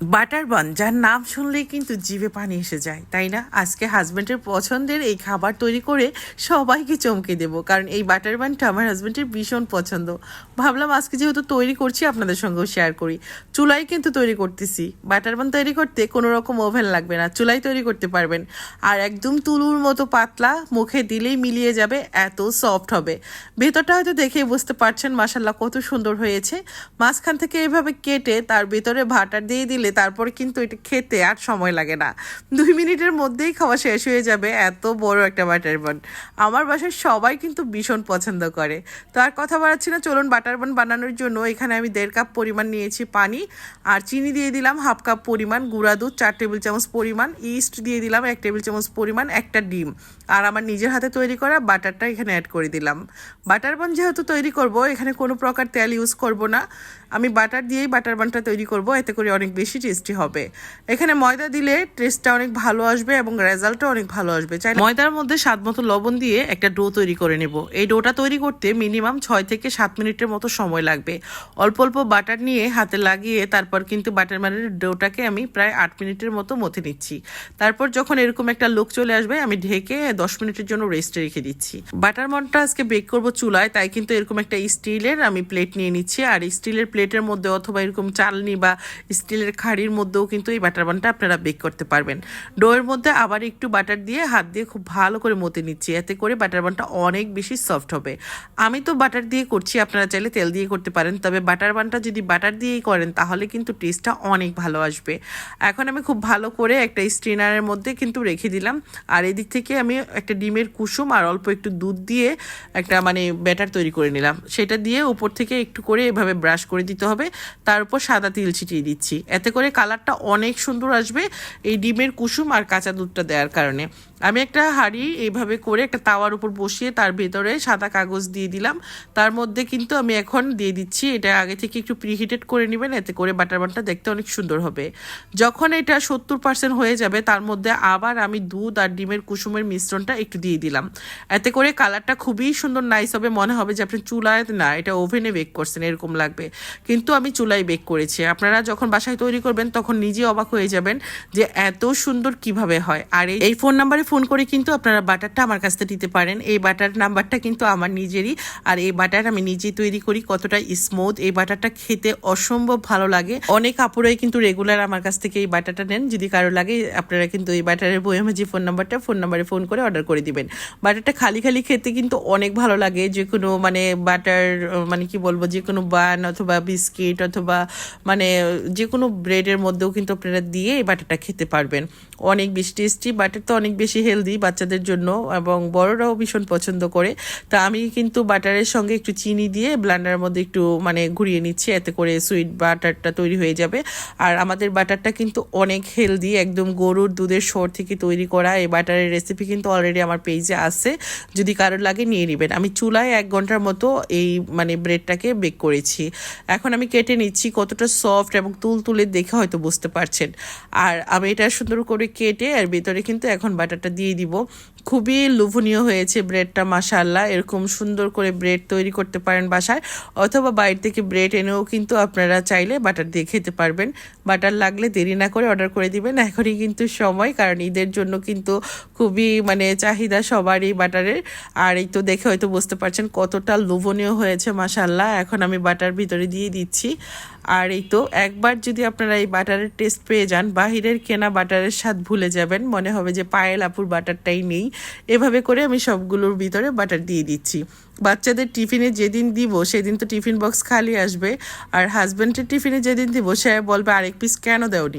Butter বান, যার নাম শুনলেই কিন্তু জিভে পানি এসে যায়, তাই না? আজকে হাজব্যান্ডের পছন্দের এই খাবার তৈরি করে সবাইকে চমকে দেব, কারণ এই বাটার বানটা আমার হাজব্যান্ডের ভীষণ পছন্দ। ভাবলাম আজকে যেহেতু তৈরি করছি, আপনাদের সঙ্গেও শেয়ার করি। চুলাই কিন্তু তৈরি করতেছি। বাটার বান তৈরি করতে কোনো রকম ওভেন লাগবে না, চুলাই তৈরি করতে পারবেন। আর একদম তুলুর মতো পাতলা, মুখে দিলেই মিলিয়ে যাবে, এত সফট হবে। ভেতরটা হয়তো দেখেই বুঝতে পারছেন মাসাল্লাহ কত সুন্দর হয়েছে। মাঝখান থেকে এভাবে কেটে তার ভেতরে ভাটার দিয়ে দিলে তারপরে কিন্তু এটা খেতে আর সময় লাগে না। দুই মিনিটের মধ্যেই খাওয়া শেষ হয়ে যাবে এত বড় একটা বাটার বান। আমার বাসায় সবাই কিন্তু ভীষণ পছন্দ করে। তো আর কথা বাড়াচ্ছি না, চলুন বাটার বান বানানোর জন্য এখানে আমি দেড় কাপ পরিমাণ নিয়েছি পানি আর চিনি দিয়ে দিলাম হাফ কাপ পরিমাণ গুঁড়া দুধ, চার টেবিল চামচ পরিমাণ ইস্ট দিয়ে দিলাম এক টেবিল চামচ পরিমাণ একটা ডিম। আর আমার নিজের হাতে তৈরি করা বাটারটা এখানে অ্যাড করে দিলাম। বাটার বান যেহেতু তৈরি করব, এখানে কোনো প্রকার তেল ইউজ করব না। আমি বাটার দিয়েই বাটার বানটা তৈরি করব, এতে করে অনেক বেশি টেস্টি হবে। এখানে ময়দা দিলে টেস্টটা অনেক ভালো আসবে এবং রেজাল্টও অনেক ভালো আসবে। চাই ময়দার মধ্যে স্বাদ মতো লবণ দিয়ে একটা ডো তৈরি করে নেব। এই ডোটা তৈরি করতে মিনিমাম ছয় থেকে সাত মিনিটের মতো সময় লাগবে। অল্প অল্প বাটার নিয়ে হাতে লাগিয়ে তারপর কিন্তু বাটার মানের ডোটাকে আমি প্রায় আট মিনিটের মতো মথে নিচ্ছি। তারপর যখন এরকম একটা লুক চলে আসবে, আমি ঢেকে দশ মিনিটের জন্য রেস্টে রেখে দিচ্ছি। বাটার মনটা আজকে বেক করব চুলায়, তাই কিন্তু এরকম একটা স্টিলের আমি প্লেট নিয়ে নিচ্ছি। আর স্টিলের প্লেটের মধ্যে অথবা এরকম চালনি বা স্টিলের খাড়ির মধ্যেও কিন্তু এই বাটার বানটা আপনারা বেক করতে পারবেন। ডোয়ের মধ্যে আবার একটু বাটার দিয়ে হাত দিয়ে খুব ভালো করে মতে নিচ্ছি। এতে করে বাটার বানটা অনেক বেশি সফট হবে। আমি তো বাটার দিয়ে করছি, আপনারা চাইলে তেল দিয়ে করতে পারেন। তবে বাটার বানটা যদি বাটার দিয়েই করেন, তাহলে কিন্তু টেস্টটা অনেক ভালো আসবে। এখন আমি খুব ভালো করে একটা স্ট্রেনারের মধ্যে কিন্তু রেখে দিলাম। আর এদিক থেকে আমি একটা ডিমের কুসুম আর অল্প একটু দুধ দিয়ে একটা মানে ব্যাটার তৈরি করে নিলাম। সেটা দিয়ে উপর থেকে একটু করে এভাবে ব্রাশ করে দিতে হবে। তার উপর সাদা তিল ছিটিয়ে দিচ্ছি। এতে করে কালারটা অনেক সুন্দর আসবে এই ডিমের কুসুম আর কাঁচা দুধটা দেওয়ার কারণে। আমি একটা হাঁড়ি এইভাবে করে একটা তাওয়ার উপর বসিয়ে তার ভেতরে সাদা কাগজ দিয়ে দিলাম। তার মধ্যে কিন্তু আমি এখন দিয়ে দিচ্ছি, এটা আগে থেকে একটু প্রিহিটেড করে নেবেন, এতে করে বাটার বানটা দেখতে অনেক সুন্দর হবে। যখন এটা সত্তর পার্সেন্ট হয়ে যাবে, তার মধ্যে আবার আমি দুধ আর ডিমের কুসুমের মিশ্রণটা একটু দিয়ে দিলাম। এতে করে কালারটা খুবই সুন্দর নাইস হবে, মনে হবে যে আপনি চুলায়, না, এটা ওভেনে বেক করছেন, এরকম লাগবে। কিন্তু আমি চুলায় বেক করেছি। আপনারা যখন বাসায় তৈরি করবেন, তখন নিজে অবাক হয়ে যাবেন যে এত সুন্দর কীভাবে হয়। আর এই- ফোন নাম্বারে ফোন করে কিন্তু আপনারা বাটারটা আমার কাছ থেকে নিতে পারেন। এই বাটার নাম্বারটা কিন্তু আমার নিজেরই। আর এই বাটার আমি নিজেই তৈরি করি, কতটা স্মুথ এই বাটারটা খেতে অসম্ভব ভালো লাগে। অনেক আপুরাই কিন্তু রেগুলার আমার কাছ থেকে এই বাটারটা নেন। যদি কারও লাগে, আপনারা কিন্তু এই বাটারের বইয়ের যে ফোন নাম্বারটা, ফোন নাম্বারে ফোন করে অর্ডার করে দিবেন। বাটারটা খালি খালি খেতে কিন্তু অনেক ভালো লাগে। যে কোনো মানে বাটার মানে কি বলব যে কোনো বান অথবা বিস্কিট অথবা মানে যে কোনো ব্রেডের মধ্যেও কিন্তু আপনারা দিয়ে এই বাটারটা খেতে পারবেন। অনেক বেশি টেস্টি, বাটার তো অনেক বেশি হেলদি বাচ্চাদের জন্য এবং বড়রাও ভীষণ পছন্দ করে। তা আমি কিন্তু বাটারের সঙ্গে একটু চিনি দিয়ে ব্লান্ডারের মধ্যে একটু মানে ঘুরিয়ে নিচ্ছি, এতে করে সুইট বাটারটা তৈরি হয়ে যাবে। আর আমাদের বাটারটা কিন্তু অনেক হেলদি, একদম গরুর দুধের সর থেকে তৈরি করা এই বাটারের রেসিপি কিন্তু অলরেডি আমার পেজে আছে। যদি কারোর লাগে নিয়ে নেবেন। আমি চুলায় এক ঘণ্টার মতো এই মানে ব্রেডটাকে বেক করেছি। এখন আমি কেটে নিচ্ছি কতটা সফট এবং তুল তুলে দেখে হয়তো বুঝতে পারছেন। আর আমি এটা সুন্দর করে কেটে আর ভেতরে কিন্তু এখন বাটারটা দিয়ে দিব। খুবই লোভনীয় হয়েছে ব্রেডটা মাশাল্লাহ এরকম সুন্দর করে ব্রেড তৈরি করতে পারেন বাসায়, অথবা বাইরে থেকে ব্রেড এনেও কিন্তু আপনারা চাইলে বাটার দিয়ে খেতে পারবেন। বাটার লাগলে দেরি না করে অর্ডার করে দিবেন, এখনই কিন্তু সময়, কারণ ঈদের জন্য কিন্তু খুবই মানে চাহিদা সবারই বাটারের আর এই তো দেখে হয়তো বুঝতে পারছেন কতটা লোভনীয় হয়েছে মাশাল্লাহ এখন আমি বাটার ভিতরে দিয়ে দিচ্ছি। আর এই তো একবার যদি আপনারা এই বাটারের টেস্ট পেয়ে যান, বাহিরের কেনা বাটারের স্বাদ ভুলে যাবেন। মনে হবে যে পায়েল আপুর বাটারটাই নেই। এভাবে করে আমি সবগুলোর ভিতরে বাটার দিয়ে দিচ্ছি। বাচ্চাদের টিফিনে যেদিন দিব, সেদিন তো টিফিন বক্স খালি আসবে। আর হাজব্যান্ডের টিফিনে যেদিন দিব, সে বলবে আরেক পিস কেন দেওনি?